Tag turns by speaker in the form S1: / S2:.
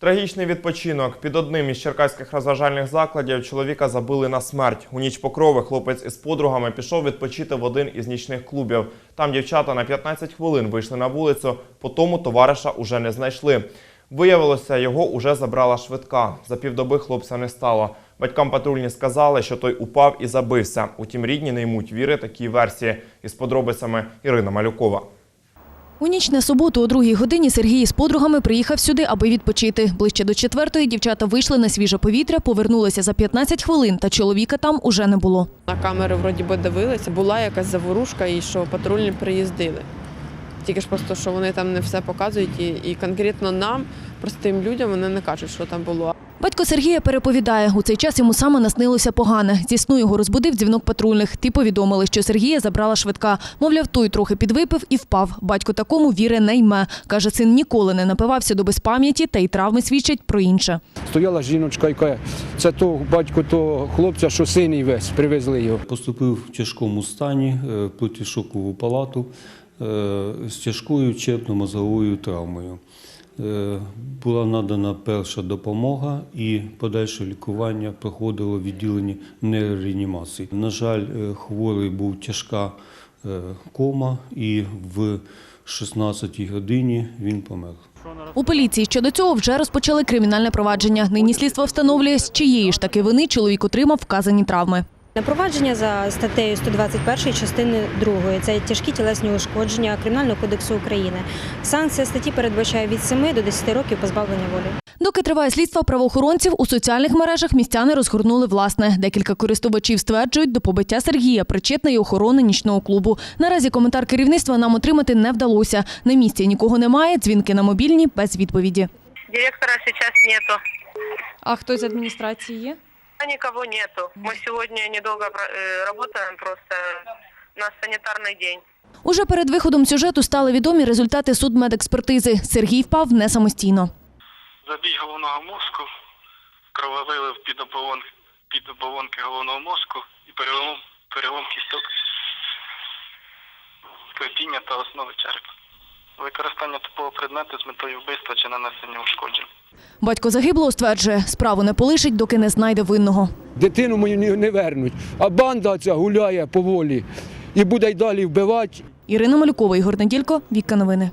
S1: Трагічний відпочинок. Під одним із черкаських розважальних закладів чоловіка забили на смерть. У ніч покрови хлопець із подругами пішов відпочити в один із нічних клубів. Там дівчата на 15 хвилин вийшли на вулицю, по тому товариша уже не знайшли. Виявилося, його уже забрала швидка. За півдоби хлопця не стало. Батькам патрульні сказали, що той упав і забився. Утім, рідні не ймуть віри такій версії. Із подробицями Ірина Малюкова.
S2: У ніч на суботу о другій годині Сергій з подругами приїхав сюди, аби відпочити. Ближче до четвертої дівчата вийшли на свіже повітря, повернулися за 15 хвилин, та чоловіка там уже не було.
S3: На камери вроді би дивилися, була якась заворушка і що патрульні приїздили. Тільки ж просто, що вони там не все показують, і, і конкретно нам, простим людям, вони не кажуть, що там було.
S2: Батько Сергія переповідає, у цей час йому саме наснилося погане. Зі сну його розбудив дзвінок патрульних. Ті повідомили, що Сергія забрала швидка. Мовляв, той трохи підвипив і впав. Батько такому віри не йме. Каже, син ніколи не напивався до безпам'яті, та й травми свідчать про інше.
S4: Стояла жіночка і каже, це то батько того хлопця, що синій весь, привезли його.
S5: Поступив в тяжкому стані е, палату е, з тяжкою черепно-мозговою травмою. Е, Була надана перша допомога і подальше лікування проходило в відділенні нейрореанімації. На жаль, е, хворий був тяжка е, кома і в 16-й годині він помер.
S2: У поліції щодо цього вже розпочали кримінальне провадження. Нині слідство встановлює, з чиєї ж таки вини чоловік отримав вказані травми.
S6: На провадження за статтею 121 частини 2 – це тяжкі тілесні ушкодження Кримінального кодексу України. Санкція статті передбачає від 7 до 10 років позбавлення волі.
S2: Доки триває слідство правоохоронців, у соціальних мережах містяни розгорнули власне. Декілька користувачів стверджують, до побиття Сергія причетна й охорона нічного клубу. Наразі коментар керівництва нам отримати не вдалося. На місці нікого немає, дзвінки на мобільні без відповіді.
S7: Директора сейчас нету.
S2: А хтось з адміністрації є?
S7: А Никого нету. Мы сегодня недолго про- э, работаем, просто у нас санитарный день.
S2: Уже перед виходом сюжету стали відомі результати судмедекспертизи. Сергій впав не самостійно.
S8: Забій головного мозку, крововилив під оболон, під оболонки головного мозку і перелом, перелом кісток, клепіння та основи черепа. Використання такого предмету з метою вбивства чи нанесення ушкоджень.
S2: Батько загиблого стверджує, справу не полишить, доки не знайде винного.
S4: Дитину мою не, вернуть, а банда ця гуляє поволі і буде й далі вбивати.
S2: Ірина Малюкова, Ігор Неділько, Вікка Новини.